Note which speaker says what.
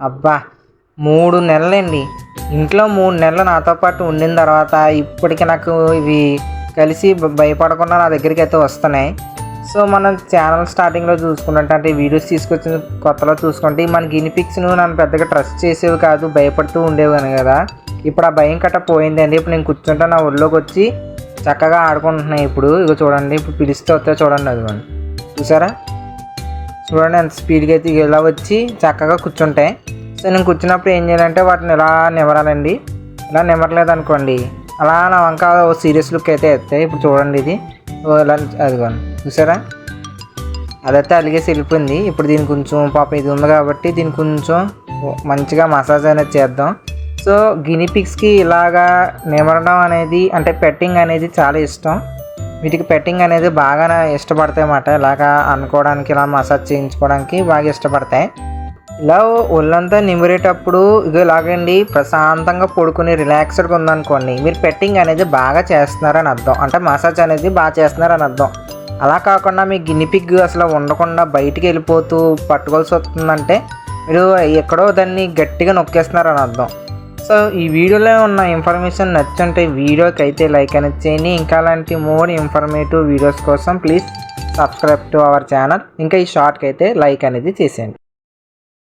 Speaker 1: అబ్బా మూడు నెలలండి. ఇంట్లో మూడు నెలలు నాతో పాటు ఉండిన తర్వాత ఇప్పటికి నాకు ఇవి కలిసి భయపడకుండా నా దగ్గరికి అయితే వస్తున్నాయి. సో మనం ఛానల్ స్టార్టింగ్లో చూసుకున్నట్టు అంటే వీడియోస్ తీసుకొచ్చిన కొత్తలో చూసుకుంటే మన గినిపిక్స్ నన్ను పెద్దగా ట్రస్ట్ చేసేవి కాదు భయపడుతూ ఉండేవాను కదా. ఇప్పుడు ఆ భయం కట్ట పోయిందండి ఇప్పుడు నేను కూర్చుంటే నా ఒళ్ళోకి వచ్చి చక్కగా ఆడుకుంటున్నాయి ఇప్పుడు. ఇక చూడండి ఇప్పుడు పిలిస్తే వస్తే చూడండి అది చూసారా? చూడండి ఎంత స్పీడ్గా అయితే ఇలా వచ్చి చక్కగా కూర్చుంటాయి. సో నేను కూర్చున్నప్పుడు ఏం చేయాలంటే వాటిని ఇలా నిమరాలండి. ఇలా నిమరలేదు అనుకోండి అలా నా వంక ఓ సీరియస్ లుక్ అయితే ఎత్తాయి. ఇప్పుడు చూడండి ఇది. ఓ ఇలా అదిగోండి. చూసారా? అదైతే అలిగేసి వెళ్ళిపోయింది. ఇప్పుడు దీని కొంచెం పాప ఇది ఉంది కాబట్టి దీన్ని కొంచెం మంచిగా మసాజ్ అనేది చేద్దాం. సో గినిపిక్స్కి ఇలాగా నిమరడం అనేది అంటే పెట్టింగ్ అనేది చాలా ఇష్టం. వీటికి పెట్టింగ్ అనేది బాగా ఇష్టపడతాయి అన్నమాట. ఇలాగా అనుకోవడానికి ఇలా మసాజ్ చేయించుకోవడానికి బాగా ఇష్టపడతాయి. ఇలా ఒళ్ళంతా నిమిరేటప్పుడు ఇక ఇలాగండి ప్రశాంతంగా పడుకుని రిలాక్స్డ్గా ఉందనుకోండి మీరు పెట్టింగ్ అనేది బాగా చేస్తున్నారని అర్థం. అంటే మసాజ్ అనేది బాగా చేస్తున్నారని అర్థం. అలా కాకుండా మీ గిన్నిపిగ్ అసలు ఉండకుండా బయటికి వెళ్ళిపోతూ పట్టుకోవాల్సి వస్తుందంటే మీరు ఎక్కడో దాన్ని గట్టిగా నొక్కేస్తున్నారని అర్థం. సో ఈ వీడియోలో ఉన్న ఇన్ఫర్మేషన్ నచ్చుంటే వీడియోకి అయితే లైక్ అనేది చేయండి. ఇంకా అలాంటి మోర్ ఇన్ఫర్మేటివ్ వీడియోస్ కోసం please subscribe to our channel. ఇంకా ఈ షార్ట్కి అయితే లైక్ అనేది చేసేయండి.